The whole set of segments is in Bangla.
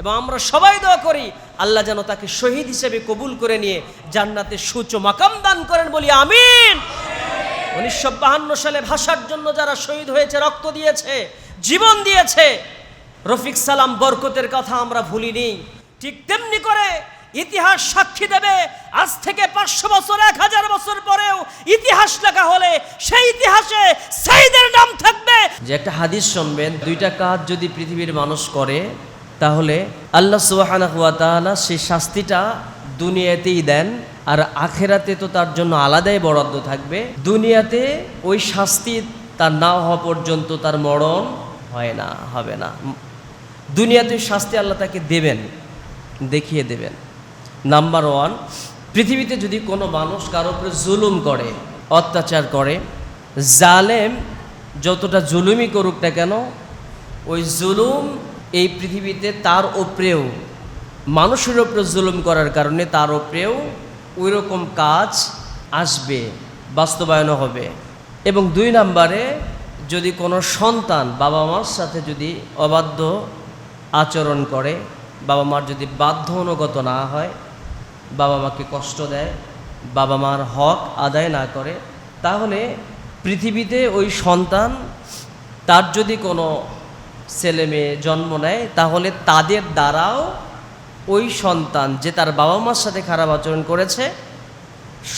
এবং আমরা সবাই দোয়া করি, আল্লাহ যেন তাকে শহীদ হিসেবে কবুল করে নিয়ে জান্নাতে সুচ মাকাম দান করেন বলি আমিন। উনিশশো বাহান্ন সালে ভাষার জন্য যারা শহীদ হয়েছে, রক্ত দিয়েছে, জীবন দিয়েছে, রফিক সালাম বরকতের কথা আমরা ভুলিনি। ঠিক তেমনি করে ইতিহাস সাক্ষী দেবে, আজ থেকে পাঁচশো বছর, এক হাজার বছর পরেও ইতিহাস লেখা হলে সেই ইতিহাসে সাইদের নাম থাকবে। যে একটা হাদিস শুনবেন, দুইটা কাজ যদি পৃথিবীর মানুষ করে তাহলে আল্লাহ সুবহানাহু ওয়া সেই শাস্তিটা দুনিয়াতেই দেন আর আখেরাতে তো তার জন্য আলাদাই বরাদ্দ থাকবে। দুনিয়াতে ওই শাস্তি তার না হওয়া পর্যন্ত তার মরণ হয় না, হবে না। দুনিয়াতে ওই শাস্তি আল্লাহ তাকে দেবেন, দেখিয়ে দেবেন। নাম্বার ওয়ান, পৃথিবীতে যদি কোনো মানুষ কারও উপরে জুলুম করে, অত্যাচার করে, জালেম যতটা জুলুমই করুক না কেন, ওই জুলুম এই পৃথিবীতে তার ওপরেও মানুষের ওপরে জুলুম করার কারণে তার ওপরেও ওই রকম কাজ আসবে বাস্তবায়ন হবে। এবং দুই নম্বরে, যদি কোনো সন্তান বাবা মার সাথে যদি অবাধ্য আচরণ করে বাবা মার যদি বাধ্য অনুগত না হয় বাবা মাকে কষ্ট দেয় বাবা মার হক আদায় না করে, তাহলে পৃথিবীতে ওই সন্তান তার যদি কোনো ছেলে মেয়ে জন্ম নেয়, তাহলে তাদের দ্বারাও ওই সন্তান যে তার বাবা মার সাথে খারাপ আচরণ করেছে,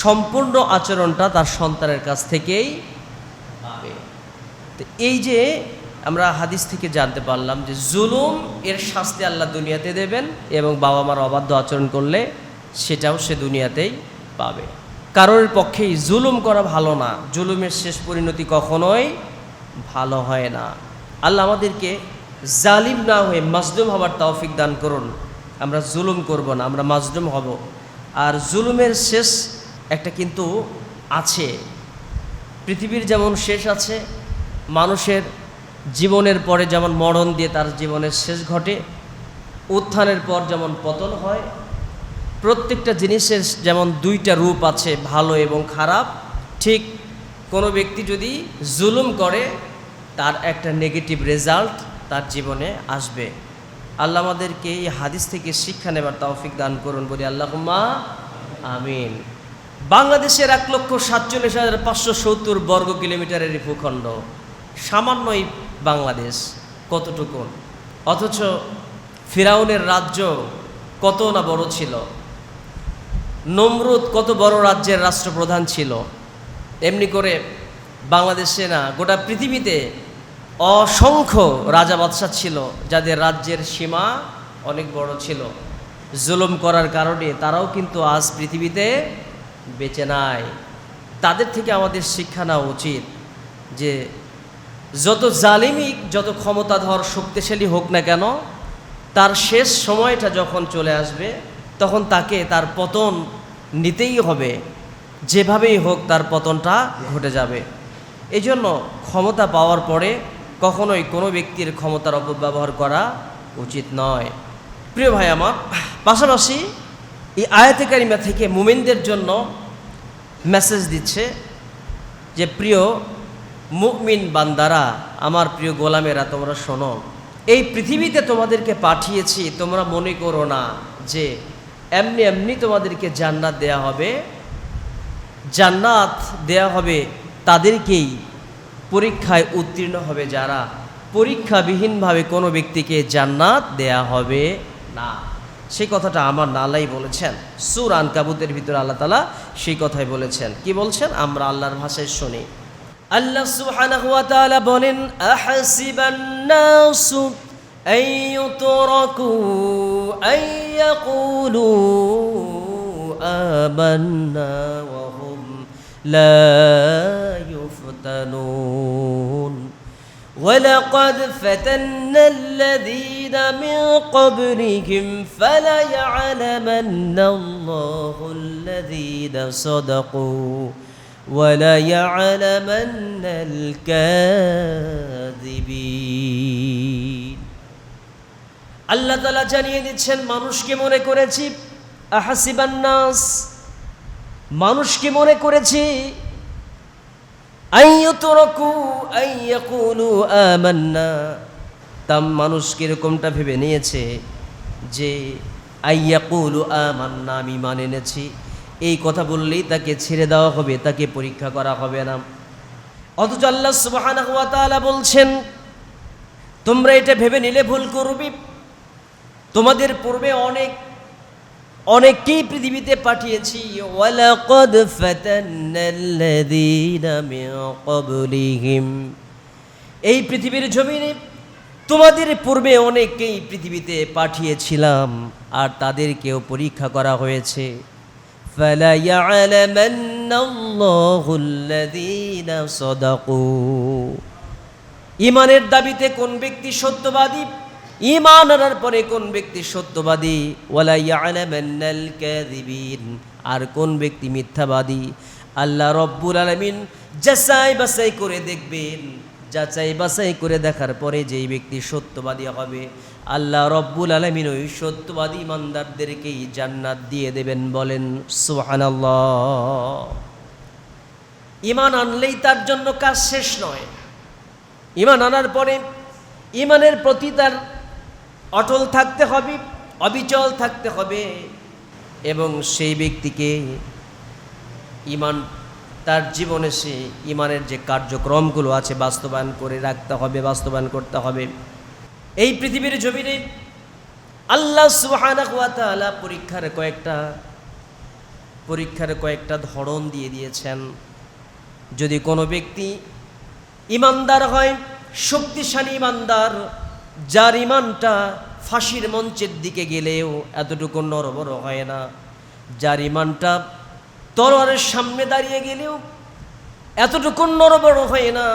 সম্পূর্ণ আচরণটা তার সন্তানের কাছ থেকেই পাবে। তো এই যে আমরা হাদিস থেকে জানতে পারলাম যে জুলুম এর শাস্তি আল্লাহ দুনিয়াতে দেবেন এবং বাবা মার অবাধ্য আচরণ করলে সেটাও সে দুনিয়াতেই পাবে। কারোর পক্ষেই জুলুম করা ভালো না। জুলুমের শেষ পরিণতি কখনোই ভালো হয় না। আল্লাহ আমাদেরকে জালিম না হয়ে মাজলুম হবার তৌফিক দান করুন। আমরা জুলুম করব না, আমরা মাজলুম হব। আর জুলুমের শেষ একটা কিন্তু আছে। পৃথিবীর যেমন শেষ আছে, মানুষের জীবনের পরে যেমন মরণ দিয়ে তার জীবনের শেষ ঘটে, উত্থানের পর যেমন পতন হয়, প্রত্যেকটা জিনিসের যেমন দুইটা রূপ আছে, ভালো এবং খারাপ, ঠিক কোনো ব্যক্তি যদি জুলুম করে তার একটা নেগেটিভ রেজাল্ট তার জীবনে আসবে। আল্লাহ আমাদেরকে এই হাদিস থেকে শিক্ষা নেবার তৌফিক দান করুন বলি আল্লাহ আমিন। বাংলাদেশের এক লক্ষ সাতচল্লিশ হাজার পাঁচশো সত্তর বর্গ কিলোমিটারের ভূখণ্ড, সামান্যই বাংলাদেশ, কতটুকু? অথচ ফিরাউনের রাজ্য কত না বড় ছিল? নমরুদ কত বড় রাজ্যের রাষ্ট্রপ্রধান ছিল? এমনি করে বাংলাদেশে না, গোটা পৃথিবীতে অসংখ্য রাজা বাদশাহ ছিল, যাদের রাজ্যের সীমা অনেক বড় ছিল। জুলুম করার কারণে তারাও কিন্তু আজ পৃথিবীতে বেঁচে নাই। তাদের থেকে আমাদের শিক্ষা নেওয়া উচিত যে, যত জালিমিক যত ক্ষমতাধর, শক্তিশালী হোক না কেন, তার শেষ সময়টা যখন চলে আসবে, তখন তাকে তার পতন নিতেই হবে। যেভাবেই হোক তার পতনটা ঘটে যাবে। এই জন্য ক্ষমতা পাওয়ার পরে কখনোই কোনো ব্যক্তির ক্ষমতার অপব্যবহার করা উচিত নয়। প্রিয় ভাই আমার, পাশাপাশি এই আয়াতে কারিমা থেকে মুমিনদের জন্য মেসেজ দিচ্ছে যে, প্রিয় মুমিন বান্দারা, আমার প্রিয় গোলামেরা, তোমরা শোনো। এই পৃথিবীতে তোমাদেরকে পাঠিয়েছি, তোমরা মনে করো না যে এমনি এমনি তোমাদেরকে জান্নাত দেয়া হবে। জান্নাত দেয়া হবে তাদেরকেই পরীক্ষায় উত্তীর্ণ হবে যারা পরীক্ষাবিহীনভাবে কোনো ব্যক্তিকে জান্নাত দেয়া হবে না। সেই কথাটা আমার নালাই বলেছেন। সুর আনকাবুতের ভিতরে আল্লাহ তালা সেই কথাই বলেছেন। কি বলছেন? আমরা আল্লাহর ভাষায় শুনি। আল্লাহ সুবহানাহু ওয়া তাআলা বলেন আহাসিবান লা يفتنون ولقد فتنا الذين من قبلهم فليعلمن الله الذين صدقوا وليعلمن الكاذبين আল্লাহ তালা জানিয়ে দিচ্ছেন মানুষকে মনে করেছি আহাসিবান্নাস মানুষকে মনে করেছি আইয়ুতরাকু আইয়াকুলু আমান্না তাম মানুষ কিরকমটা ভেবে নিয়েছে যে আইয়াকুলু আমান্না, আমি মান এনেছি। এই কথা বললেই তাকে ছেড়ে দেওয়া হবে, তাকে পরীক্ষা করা হবে না। অথচ আল্লাহ তাআলা বলছেন, তোমরা এটা ভেবে নিলে ভুল করবি। তোমাদের পূর্বে অনেক অনেককেই পৃথিবীতে পাঠিয়েছি। ওয়ালাকদ ফাতান্নাল্লাযীনা মিন ক্বাবলিহিম। এই পৃথিবীর জমিনে তোমাদের পূর্বে অনেককেই পৃথিবীতে পাঠিয়েছিলাম, আর তাদেরকেও পরীক্ষা করা হয়েছে। ইমানের দাবিতে কোন ব্যক্তি সত্যবাদী ইমান আনার পরে কোন ব্যক্তি সত্যবাদী? আর কোন ব্যক্তি মিথ্যাবাদী? আল্লাহ রব্বুল আলামিন যাচাই বাছাই করে দেখবেন। যাচাই বাছাই করে দেখার পরে যেই ব্যক্তি সত্যবাদী হবে, আল্লাহ রব্বুল আলামিন ওই সত্যবাদী ইমানদারদেরকেই জান্নাত দিয়ে দেবেন বলেন, সুবহানাল্লাহ। ইমান আনলেই তার জন্য কাজ শেষ নয়। ইমান আনার পরে ইমানের প্রতি তার অটল থাকতে হবে, অবিচল থাকতে হবে। এবং সেই ব্যক্তিকে ইমান, তার জীবনে সে ইমানের যে কার্যক্রমগুলো আছে বাস্তবায়ন করে রাখতে হবে, বাস্তবায়ন করতে হবে। এই পৃথিবীর জমিনে আল্লাহ তাআলা পরীক্ষার কয়েকটা পরীক্ষার কয়েকটা ধরন দিয়ে দিয়েছেন। যদি কোনো ব্যক্তি ইমানদার হয়, শক্তিশালী ইমানদার যার ইমানটা ফাঁসির মঞ্চের দিকে গেলেও এতটুকু নরবর হয় না। যার ইমানটা তলোয়ারের সামনে দাঁড়িয়ে গেলেও এতটুকু নরবর হয় না,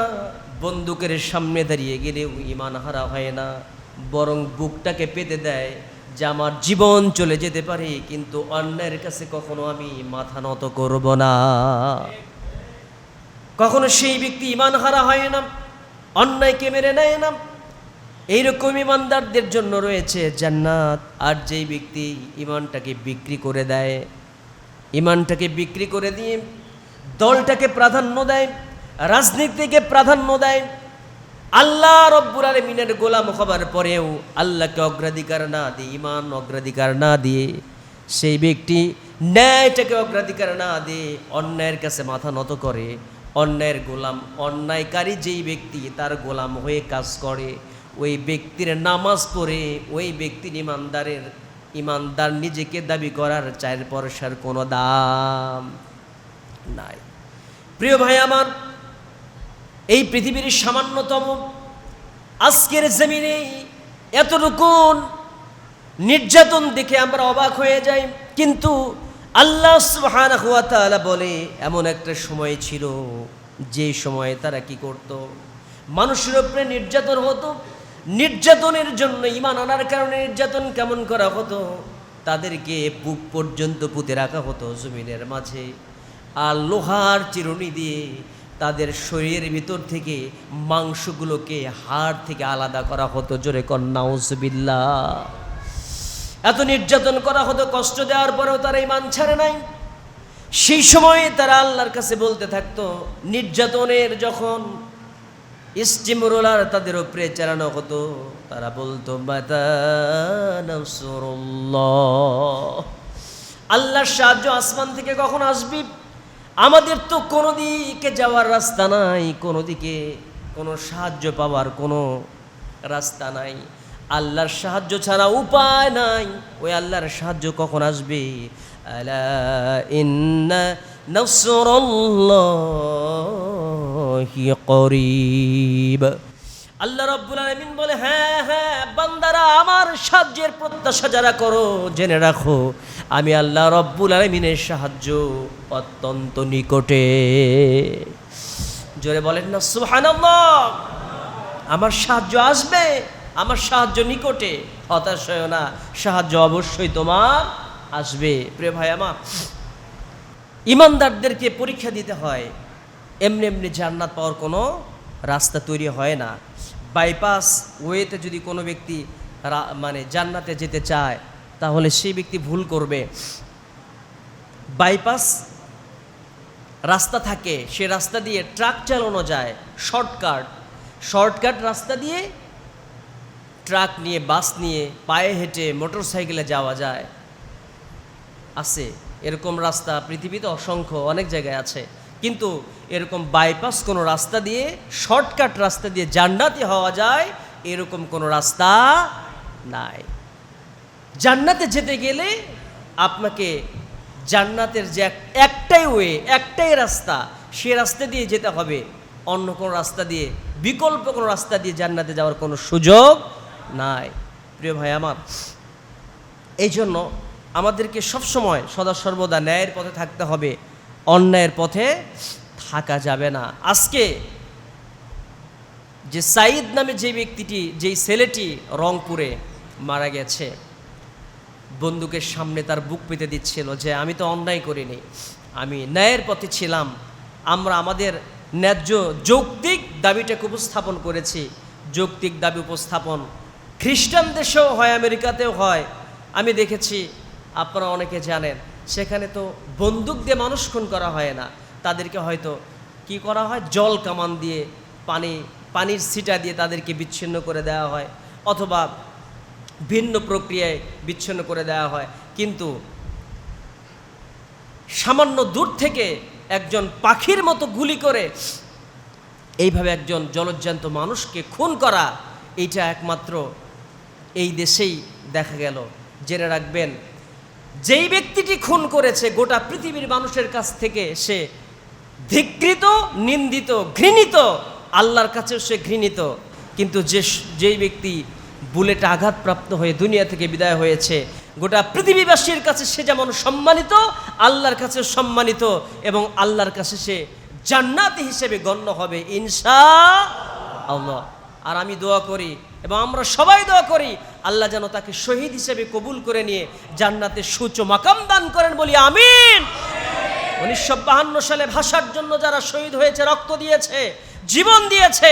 বন্দুকের সামনে দাঁড়িয়ে গেলেও ইমান হারা হয় না। বরং বুকটাকে পেতে দেয় যে আমার জীবন চলে যেতে পারে, কিন্তু অন্যের কাছে কখনো আমি মাথা নত করব না। কখনো সেই ব্যক্তি ইমান হারা হয় না, অন্যায়কে মেরে নেয় না এইরকম ইমানদারদের জন্য রয়েছে জান্নাত। আর যেই ব্যক্তি ইমানটাকে বিক্রি করে দেয় ইমানটাকে বিক্রি করে দিয়ে দলটাকে প্রাধান্য দেয়, রাজনীতিকে প্রাধান্য দেয়, আল্লাহ রব্বুর আলমিনের গোলাম হবার পরেও আল্লাহকে অগ্রাধিকার না দিয়ে ইমান অগ্রাধিকার না দিয়ে সেই ব্যক্তি ন্যায়টাকে অগ্রাধিকার না দিয়ে অন্যায়ের কাছে মাথা নত করে, অন্যায়ের গোলাম, অন্যায়কারী যেই ব্যক্তি তার গোলাম হয়ে কাজ করে ওই ব্যক্তির নামাজ পড়ে, ওই ব্যক্তির ইমানদারের, ইমানদার নিজেকে দাবি করার চায়ের পরশার কোনো দাম নাই। প্রিয় ভাই আমার, এই পৃথিবীর সামান্যতম আজকের জমিনে এতটুকু নির্যাতন দেখে আমরা অবাক হয়ে যাই। কিন্তু আল্লাহ সুবহানাহু ওয়া তাআলা বলে, এমন একটা সময় ছিল যে সময়ে তারা কি করত? মানুষের উপরে নির্যাতন হতো নির্যাতনের জন্য ইমান আনার কারণে নির্যাতন কেমন করা হতো? তাদেরকে বুক পর্যন্ত পুঁতে রাখা হতো জমিনের মাঝে। আর লোহার চিরুনি দিয়ে তাদের শরীরের ভিতর থেকে মাংসগুলোকে হাড় থেকে আলাদা করা হতো। জোরে কন্যাউজবিল্লা এত নির্যাতন করা হতো, কষ্ট দেওয়ার পরেও তারা ইমান ছাড়ে নাই। সেই সময়ে তারা আল্লাহর কাছে বলতে থাকতো, নির্যাতনের যখন স্টিমরোলার তাদের উপরে চালানো হতো। তারা বলতো আল্লাহর সাহায্য আসমান থেকে কখন আসবি? আমাদের তো কোনো দিকে যাওয়ার রাস্তা নাই, কোনো দিকে কোনো সাহায্য পাওয়ার কোনো রাস্তা নাই। আল্লাহর সাহায্য ছাড়া উপায় নাই। ওই আল্লাহর সাহায্য কখন আসবে? আলা ইন্না নাসরুল্লাহি। আল্লাহ রব্বুল আলামিন বলে হ্যাঁ হ্যাঁ বান্দারা, আমার সাহায্যের প্রত্যাশা যারা করো, জেনে রাখো, আমি আল্লাহ রব্বুল আলামিনের সাহায্য অত্যন্ত নিকটে। জোরে বলেন না, সুবহানাল্লাহ। আমার সাহায্য আসবে, আমার সাহায্য নিকটে। হতাশ হয় না, সাহায্য অবশ্যই তোমার আসবে। প্রিয় ভাই আমার, ইমানদারদেরকে পরীক্ষা দিতে হয়। এমনি এমনি জান্নাত পাওয়ার কোনো রাস্তা তৈরি হয় না। বাইপাস ওয়েতে যদি কোনো ব্যক্তি মানে জান্নাতে যেতে চায়, তাহলে সেই ব্যক্তি ভুল করবে। বাইপাস রাস্তা থাকে, সে রাস্তা দিয়ে ট্রাক চালানো যায় শর্টকাট শর্টকাট রাস্তা দিয়ে ট্রাক নিয়ে, বাস নিয়ে, পায়ে হেঁটে মোটর সাইকেলে যাওয়া যায়। আছে। এরকম রাস্তা পৃথিবীতে অসংখ্য, অনেক জায়গায় আছে। কিন্তু এরকম বাইপাস কোনো রাস্তা দিয়ে শর্টকাট রাস্তা দিয়ে জান্নাতি হওয়া যায়, এরকম কোনো রাস্তা নাই। জান্নাতে যেতে গেলে আপনাকে জান্নাতের যে একটাই ওয়ে একটাই রাস্তা, সে রাস্তা দিয়ে যেতে হবে। অন্য কোনো রাস্তা দিয়ে, বিকল্প কোনো রাস্তা দিয়ে জান্নাতে যাওয়ার কোনো সুযোগ নাই। প্রিয় ভাই আমার এই জন্য আমাদেরকে সবসময় সদা সর্বদা ন্যায়ের পথে থাকতে হবে। অন্যায়ের পথে থাকা যাবে না। আজকে যে সাইদ নামে যে ব্যক্তিটি যেই ছেলেটি রংপুরে মারা গেছে, বন্দুকের সামনে তার বুক পেতে দিচ্ছিল যে, আমি তো অন্যায় করিনি, আমি ন্যায়ের পথে ছিলাম, আমরা আমাদের ন্যায্য যৌক্তিক দাবিটাকে উপস্থাপন করেছি, যৌক্তিক দাবি উপস্থাপন খ্রিস্টান দেশেও হয়, আমেরিকাতেও হয়। আমি দেখেছি, আপনারা অনেকে জানেন সেখানে তো বন্দুক দিয়ে মানুষ খুন করা হয় না। তাদেরকে হয়তো কি করা হয়? জল কামান দিয়ে, পানি, পানির ছিটা দিয়ে তাদেরকে বিচ্ছিন্ন করে দেওয়া হয় অথবা ভিন্ন প্রক্রিয়ায় বিচ্ছিন্ন করে দেওয়া হয়। কিন্তু সামান্য দূর থেকে একজন পাখির মতো গুলি করে এইভাবে একজন জলজ্জান্ত মানুষকে খুন করা, এইটা একমাত্র এই দেশেই দেখা গেল। জেনে রাখবেন যেই ব্যক্তিটি খুন করেছে, গোটা পৃথিবীর মানুষের কাছ থেকে সে ধিকৃত, নিন্দিত, ঘৃণিত, আল্লাহর কাছেও সে ঘৃণিত। কিন্তু যে যেই ব্যক্তি বুলেটে আঘাতপ্রাপ্ত হয়ে দুনিয়া থেকে বিদায় হয়েছে, গোটা পৃথিবীবাসীর কাছে সে যেমন সম্মানিত, আল্লাহর কাছে সম্মানিত এবং আল্লাহর কাছে সে জান্নাতি হিসেবে গণ্য হবে, ইনশা আল্লাহ। আর আমি দোয়া করি এবং আমরা সবাই দোয়া করি, আল্লাহ যেন তাকে শহীদ হিসেবে কবুল করে নিয়ে জান্নাতে সুচ মাকাম দান করেন বলি আমিন। উনিশশো বাহান্ন সালে ভাষার জন্য যারা শহীদ হয়েছে, রক্ত দিয়েছে, জীবন দিয়েছে,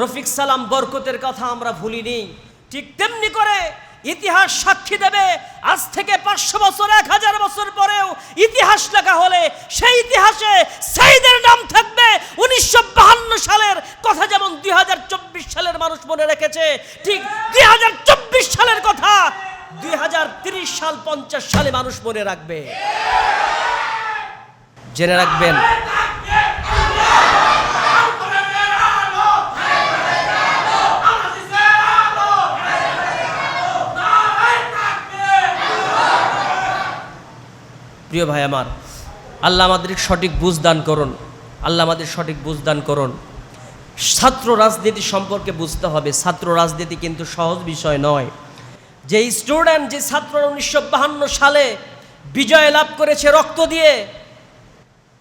রফিক সালাম বরকতের কথা আমরা ভুলিনি। ঠিক তেমনি করে ইতিহাস সাক্ষী দেবে। আজ থেকে পাঁচশো বছর, এক হাজার বছর পরেও ইতিহাস লেখা হলে সেই ইতিহাসে সাইদের নাম থাকবে। উনিশশো বাহান্ন সালের কথা যেমন দুই হাজার চব্বিশ সালের মানুষ মনে রেখেছে, ঠিক দুই হাজার চব্বিশ সালের কথা দুই হাজার তিরিশ সাল, পঞ্চাশ সালে মানুষ মনে রাখবে। জেনে রাখবেন প্রিয় ভাই আমার, আল্লাহ আমাদের সঠিক বুঝ দান করুন। আল্লাহ আমাদের সঠিক বুঝ দান করুন। ছাত্র রাজনীতি সম্পর্কে বুঝতে হবে। ছাত্র রাজনীতি কিন্তু সহজ বিষয় নয়। যে স্টুডেন্ট, যে ছাত্র উনিশশো সালে বিজয় লাভ করেছে রক্ত দিয়ে,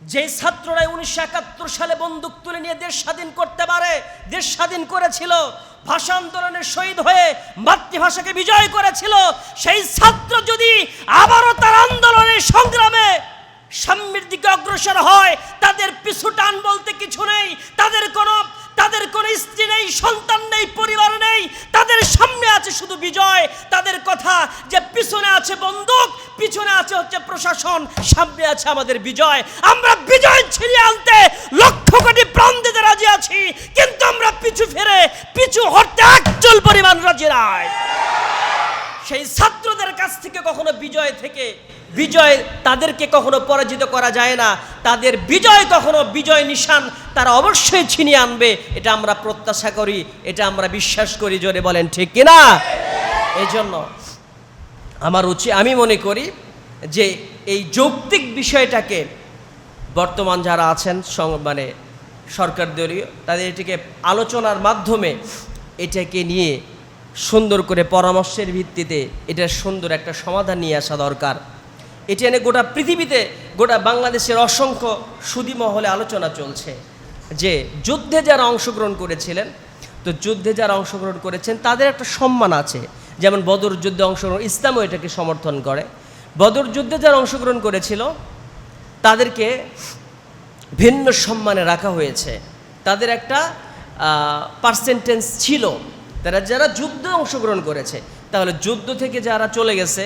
যে ছাত্ররা উনিশশো একাত্তর সালে বন্দুক তুলে নিয়ে দেশ স্বাধীন করতে পারে, দেশ স্বাধীন করেছিল ভাষা আন্দোলনের শহীদ হয়ে মাতৃভাষাকে বিজয় করেছিল, সেই ছাত্র যদি আবারও তার আন্দোলনের সংগ্রামে সামনের দিকে অগ্রসর হয়, তাদের পিছু টান বলতে কিছু নেই, তাদের কোনো তাদের কোনো স্ত্রী নেই, সন্তান নেই, পরিবার নেই। তাদের সামনে আছে শুধু বিজয়। তাদের কথা যে পিছনে আছে বন্দুক, পিছনে আছে হচ্ছে প্রশাসন, সামনে আছে আমাদের বিজয়। আমরা বিজয় ছিনিয়ে আনতে লক্ষ কোটি প্রাণ দিতে রাজি আছি, কিন্তু আমরা পিছু ফেরে, পিছু হটতে একচল পরিমাণ রাজি নাই। সেই ছাত্রদের কাছ থেকে কখনো বিজয় থেকে বিজয় তাদেরকে কখনো পরাজিত করা যায় না। তাদের বিজয় কখনো বিজয় নিশান তারা অবশ্যই ছিনিয়ে আনবে। এটা আমরা প্রত্যাশা করি, এটা আমরা বিশ্বাস করি, জোরে বলেন ঠিক কিনা? এই জন্য আমার উচিত আমি মনে করি যে এই যৌক্তিক বিষয়টাকে বর্তমান যারা আছেন মানে সরকার দলীয় তাদের এটিকে আলোচনার মাধ্যমে এটাকে নিয়ে সুন্দর করে পরামর্শের ভিত্তিতে এটা সুন্দর একটা সমাধান নিয়ে আসা দরকার। এটি এনে গোটা পৃথিবীতে, গোটা বাংলাদেশের অসংখ্য সুদী মহলে আলোচনা চলছে যে যুদ্ধে যারা অংশগ্রহণ করেছিলেন, তো যুদ্ধে যারা অংশগ্রহণ করেছেন, তাদের একটা সম্মান আছে। যেমন বদর যুদ্ধে অংশগ্রহণ, ইসলামও এটাকে সমর্থন করে। বদর যুদ্ধে যারা অংশগ্রহণ করেছিল, তাদেরকে ভিন্ন সম্মানে রাখা হয়েছে। তাদের একটা পার্সেন্টেজ ছিল। তারা যারা যুদ্ধে অংশগ্রহণ করেছে, তাহলে যুদ্ধ থেকে যারা চলে গেছে,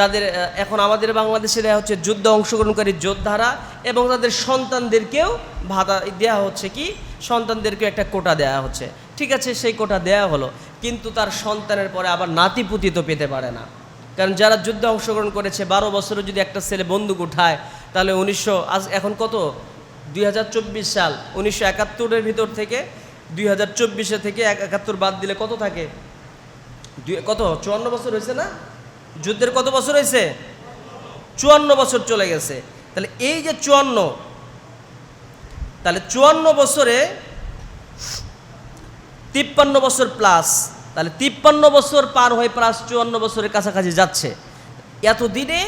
তাদের এখন আমাদের বাংলাদেশে দেওয়া হচ্ছে যুদ্ধ অংশগ্রহণকারী যোদ্ধারা এবং তাদের সন্তানদেরকেও ভাতা দেওয়া হচ্ছে কি? সন্তানদেরকেও একটা কোটা দেওয়া হচ্ছে। ঠিক আছে, সেই কোটা দেওয়া হলো, কিন্তু তার সন্তানের পরে আবার নাতিপুতি তো পেতে পারে না। কারণ যারা যুদ্ধে অংশগ্রহণ করেছে, বারো বছরে যদি একটা ছেলে বন্দুক উঠায়, তাহলে উনিশশো, আজ এখন কত? দুই হাজার চব্বিশ সাল, উনিশশো একাত্তরের ভিতর থেকে দুই হাজার চব্বিশে থেকে এক একাত্তর বাদ দিলে কত থাকে? কত? চুয়ান্ন বছর হয়েছে না? যুদ্ধের কত বছর হয়েছে? চুয়ান্ন বছর চলে গেছে। তাহলে এই যে চুয়ান্ন, তাহলে চুয়ান্ন বছরে তিপ্পান্ন বছর প্লাস তাহলে তিপ্পান্ন বছর পার হয়ে প্লাস চুয়ান্ন বছরের কাছাকাছি যাচ্ছে। এতদিনে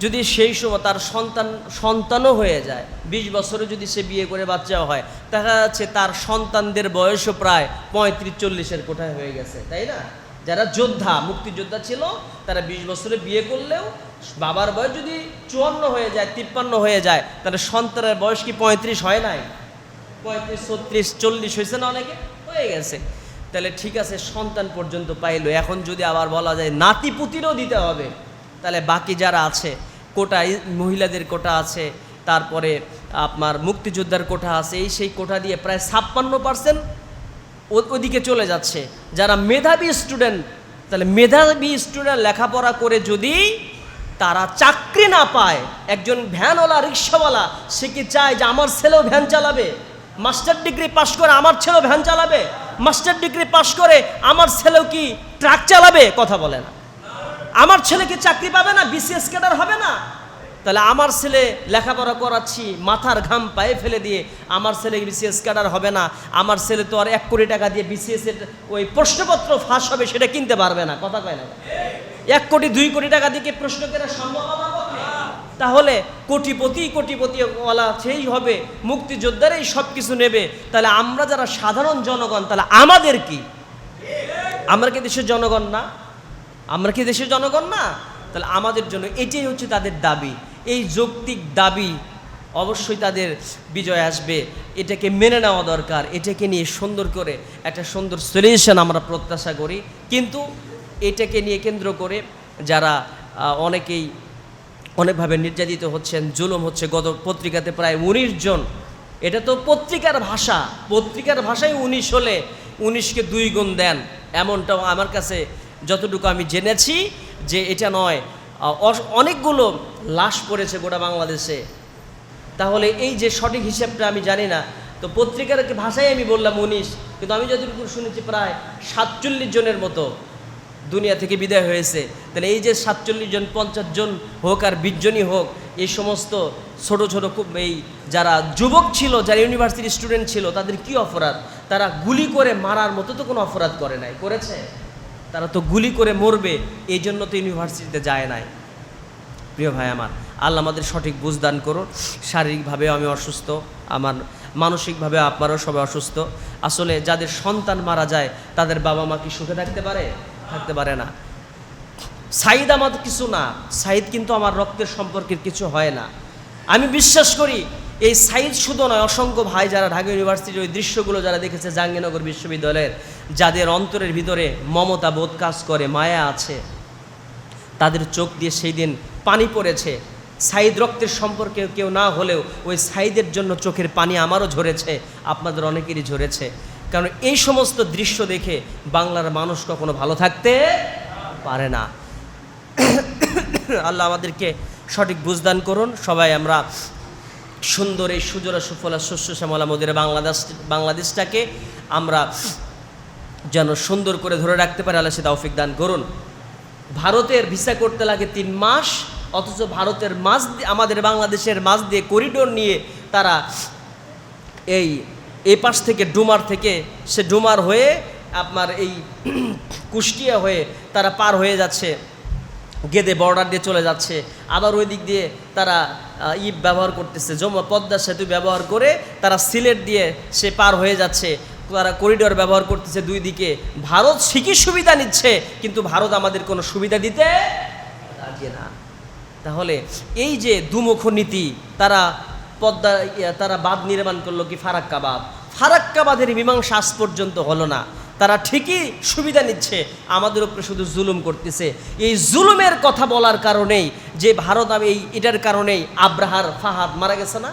যদি সেই সময় তার সন্তান, সন্তানও হয়ে যায়, বিশ বছরে যদি সে বিয়ে করে বাচ্চাও হয়, দেখা যাচ্ছে তার সন্তানদের বয়সও প্রায় পঁয়ত্রিশ, চল্লিশের কোঠায় হয়ে গেছে, তাই না? যারা যোদ্ধা, মুক্তিযোদ্ধা ছিল, তারা বিশ বছরে বিয়ে করলেও বাবার বয়স যদি চুয়ান্ন হয়ে যায়, তিপ্পান্ন হয়ে যায়, তাহলে সন্তানের বয়স কি পঁয়ত্রিশ হয় নাই? পঁয়ত্রিশ, ছত্রিশ, চল্লিশ হয়েছে না অনেকে? হয়ে গেছে। তাহলে ঠিক আছে, সন্তান পর্যন্ত পাইলো। এখন যদি আবার বলা যায়, নাতিপুতিরও দিতে হবে। তাহলে বাকি যারা আছে, কোটা মহিলাদের কোটা আছে, তারপরে আপনার মুক্তিযোদ্ধার কোটা আছে, এই সেই কোটা দিয়ে প্রায় ছাপ্পান্ন পার্সেন্ট ওদিকে চলে যাচ্ছে। যারা মেধাবী স্টুডেন্ট তাহলে মেধাবী স্টুডেন্ট লেখাপড়া করে যদি তারা চাকরি না পায়, একজন ভ্যানওয়ালা, রিক্সাওয়ালা, সে কি চায় যে আমার ছেলেও ভ্যান চালাবে? মাস্টার ডিগ্রি পাশ করে আমার ছেলেও ভ্যান চালাবে? মাস্টার ডিগ্রি পাশ করে আমার ছেলেও কি ট্রাক চালাবে? কথা বলে না। আমার ছেলে কি চাকরি পাবে না বিসিএস ক্যাডার হবে না। তাহলে আমার ছেলে লেখাপড়া করাচ্ছি, মাথার ঘাম পায়ে ফেলে দিয়ে আমার ছেলে বিসিএস ক্যাডার হবে না। আমার ছেলে তো আর এক কোটি টাকা দিয়ে বিসিএস এর ওই প্রশ্নপত্র ফাঁস হবে, সেটা কিনতে পারবে না। কথা কয় না এক কোটি, দুই কোটি টাকা দিয়ে প্রশ্ন কেনা সম্ভব? তাহলে কোটিপতি, কোটিপতিওয়ালা সেই হবে, মুক্তিযোদ্ধারাই সব কিছু নেবে। তাহলে আমরা যারা সাধারণ জনগণ, তাহলে আমাদের কি? আমরা কি দেশের জনগণ না? আমরা কি দেশের জনগণ না? তাহলে আমাদের জন্য এটাই হচ্ছে তাদের দাবি। এই যৌক্তিক দাবি অবশ্যই তাদের বিজয় আসবে। এটাকে মেনে নেওয়া দরকার, এটাকে নিয়ে সুন্দর করে একটা সুন্দর সলিউশন আমরা প্রত্যাশা করি। কিন্তু এটাকে নিয়ে কেন্দ্র করে যারা অনেকেই অনেকভাবে নির্যাতিত হচ্ছেন, জুলুম হচ্ছে, গত পত্রিকাতে প্রায় উনিশ জন। এটা তো পত্রিকার ভাষা। পত্রিকার ভাষায় উনিশ হলে উনিশকে দুই গুণ দেন। এমনটাও আমার কাছে যতটুকু আমি জেনেছি যে এটা নয় অনেকগুলো লাশ পড়েছে গোটা বাংলাদেশে। তাহলে এই যে সঠিক হিসেবটা আমি জানি না, তো পত্রিকার ভাষায় আমি বললাম উনিশ, কিন্তু আমি যতটুকু শুনেছি প্রায় সাতচল্লিশ জনের মতো দুনিয়া থেকে বিদায় হয়েছে। তাহলে এই যে সাতচল্লিশ জন, পঞ্চাশ জন হোক আর বিশ জনই হোক, এই সমস্ত ছোট ছোট খুব এই যারা যুবক ছিল, যারা ইউনিভার্সিটি স্টুডেন্ট ছিল, তাদের কি অপরাধ? তারা গুলি করে মারার মতো তো কোনো অপরাধ করে নাই। করেছে? তারা তো গুলি করে মরবে এই জন্য তো ইউনিভার্সিটিতে যায় নাই। প্রিয় ভাই আমার, আল্লাহ আমাদের সঠিক বুঝদান করুন। শারীরিকভাবেও আমি অসুস্থ, আমার মানসিকভাবে আপনারাও সবাই অসুস্থ। আসলে যাদের সন্তান মারা যায়, তাদের বাবা মা কি সুখে থাকতে পারে? থাকতে পারে না। সাইদ আমার কিছু না, সাইদ কিন্তু আমার রক্তের সম্পর্কের কিছু হয় না। আমি বিশ্বাস করি, এই সাইদ শুধু নয়, অসংখ্য ভাই যারা ঢাকা ইউনিভার্সিটির ওই দৃশ্যগুলো যারা দেখেছে জাহাঙ্গীরনগর বিশ্ববিদ্যালয়ের যাদের অন্তরের ভিতরে মমতা বোধ কাজ করে, মায়া আছে, তাদের চোখ দিয়ে সেই দিন পানি পড়েছে। সাইদ রক্তের সম্পর্কে কেউ না হলেও ওই সাইদের জন্য চোখের পানি আমারও ঝরেছে, আপনাদের অনেকেরই ঝরেছে। কারণ এই সমস্ত দৃশ্য দেখে বাংলার মানুষ কখনো ভালো থাকতে পারে না। আল্লাহ আমাদেরকে সঠিক বুঝদান করুন। সবাই আমরা সুন্দর এই সুজলা সুফলা শস্য শ্যামলা মদিরে বাংলাদেশ বাংলাদেশটাকে আমরা যেন সুন্দর করে ধরে রাখতে পারে আল্লাহ সে তৌফিক দান করুন। ভারতের ভিসা করতে লাগে তিন মাস অথচ ভারতের মাছ আমাদের বাংলাদেশের মাছ দিয়ে করিডোর নিয়ে তারা এই এই পাশ থেকে ডুমার থেকে সে ডুমার হয়ে আপনার এই কুষ্টিয়া হয়ে তারা পার হয়ে যাচ্ছে গেদে বর্ডার দিয়ে চলে যাচ্ছে। আবার ওই দিক দিয়ে তারা আহ, ই ব্যবহার করতেছে জমা পদ্মা সেতু ব্যবহার করে তারা সিলেট দিয়ে সে পার হয়ে যাচ্ছে। তারা করিডোর ব্যবহার করতেছে দুই দিকে। ভারত ঠিকই সুবিধা নিচ্ছে, কিন্তু ভারত আমাদের কোনো সুবিধা দিতে না। তাহলে এই যে দুমুখ নীতি, তারা পদ্মা তারা বাঁধ নির্মাণ করল কি ফারাক্কা বাঁধ ফারাক্কা বাঁধের মীমাংসা আজ পর্যন্ত হলো না। তারা ঠিকই সুবিধা নিচ্ছে, আমাদের উপরে শুধু জুলুম করতেছে। এই জুলুমের কথা বলার কারণেই যে ভারত আমি এই এটার কারণেই আব্রাহার ফাহাদ মারা গেছে না?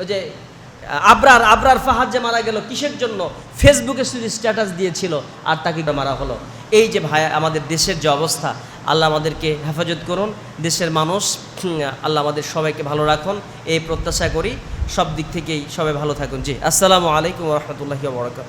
ওই যে আবরার আবরার ফাহাদ যে মারা গেল কিসের জন্য? ফেসবুকে শুধু স্ট্যাটাস দিয়েছিল আর তাকে মারা হলো। এই যে ভাই, আমাদের দেশের যে অবস্থা, আল্লাহ আমাদেরকে হেফাজত করুন। দেশের মানুষ আল্লাহ আমাদের সবাইকে ভালো রাখুন। এই প্রত্যাশা করি সব দিক থেকেই সবাই ভালো থাকুন। জি, আসসালামু আলাইকুম রহমতুল্লাহি বরকাত